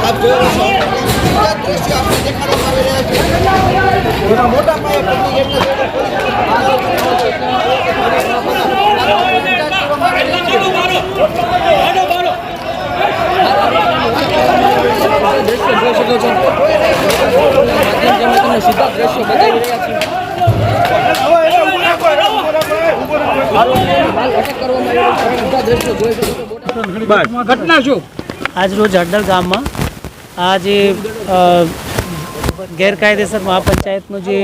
આપ જોઈ રહ્યા છો. દ્રશ્ય આપણે દેખાડવામાં આવી રહ્યા છે મોટા પાયે પબ્લિક એટલે દ્રશ્ય જોઈ શકો છો માધ્યમ તમે સીધા દ્રશ્યો બતાવી રહ્યા છીએ હાલ અટક કરવામાં આવ્યો છે. સીધા દ્રશ્યો જોઈ શકો છો ઘટના શું? આજરોજ ગામમાં આ જે ગેરકાયદેસર મહાપંચાયતનું જે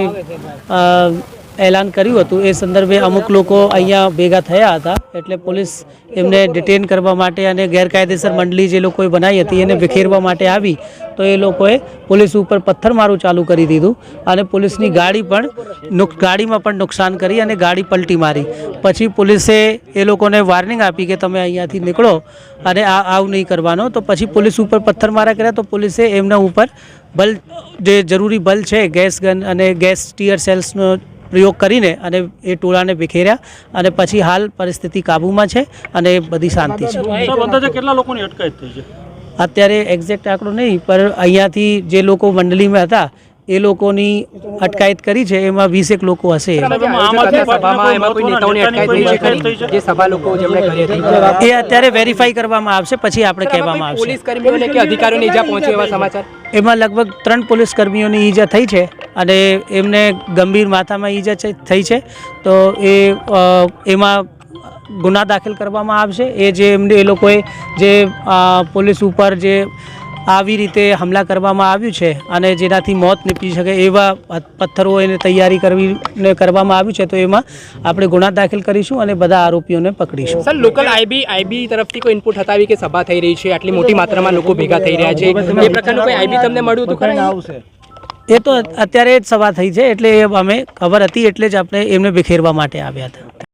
એલાન કર્યું હતું. એ સંદર્ભે અમુક લોકો અહીંયા ભેગા થયા હતા. એટલે પોલીસ એમને ડિટેન કરવા માટે અને ગેરકાયદેસર મંડળી જે લોકોએ બનાવી હતી એને વિખેરવા માટે આવી. તો એ લોકોએ પોલીસ ઉપર પથ્થરમારું ચાલુ કરી દીધું અને પોલીસની ગાડી પણ ગાડીમાં પણ નુકસાન કરી અને ગાડી પલટી મારી. પછી પોલીસે એ લોકોને વાર્નિંગ આપી કે તમે અહીંયાથી નીકળો અને આ, આવું નહીં કરવાનો. તો પછી પોલીસ ઉપર પથ્થરમારા કર્યા તો પોલીસે એમના ઉપર બલ, જે જરૂરી બલ છે, ગેસ ગન અને ગેસ ટીયર સેલ્સનો પ્રયોગ કરીને અને એ ટોળાને વિખેર્યા અને પછી હાલ પરિસ્થિતિ કાબૂમાં છે અને બધી શાંતિ છે. કેટલા લોકોની અટકાયત થઈ છે? અત્યારે એક્ઝેક્ટ આંકડો નહીં પણ અહીંયાથી જે લોકો મંડળીમાં હતા એ લોકોની અટકાયત કરી છે એમાં વીસેક લોકો હશે. આમાંથી સભામાં એમાં કોઈ નેતાઓની અટકાયત થઈ છે? ખરી? જે સભા લોકો જેમણે કરી હતી. એ અત્યારે વેરીફાઈ કરવામાં આવશે પછી આપણે કહેવામાં આવશે. પોલીસ કર્મીઓને કે અધિકારીઓને ઈજા પહોંચે એવા સમાચાર? એમાં લગભગ ત્રણ પોલીસ કર્મીઓની ઈજા થઈ છે. અને એમને ગંભીર માથામાં ઈજા છે- થઈ છે તો એ એમાં ગુના દાખલ કરવામાં આવશે. એ જે એમને એ લોકોએ જે પોલીસ ઉપર જે આવી રીતે હમલા કરવામાં આવ્યું છે અને જેનાથી મોત નીપજી શકે એવા પથ્થરો એને તૈયારી કરવીને કરવામાં આવ્યું છે તો એમાં આપણે ગુના દાખલ કરીશું અને બધા આરોપીઓને પકડીશું. સર લોકલ આઈબી આઈબી તરફથી કોઈ ઇનપુટ હતાવી કે સભા થઈ રહી છે? આટલી મોટી માત્રામાં લોકો ભેગા થઈ રહ્યા છે. એ પ્રકારનું કોઈ આઈબી તમને મળ્યું હતું ખરા? એ તો અત્યારે જ સભા થઈ છે, એટલે અમે ખબર હતી, એટલે જ આપણે એમને બિખેરવા માટે આવ્યા હતા.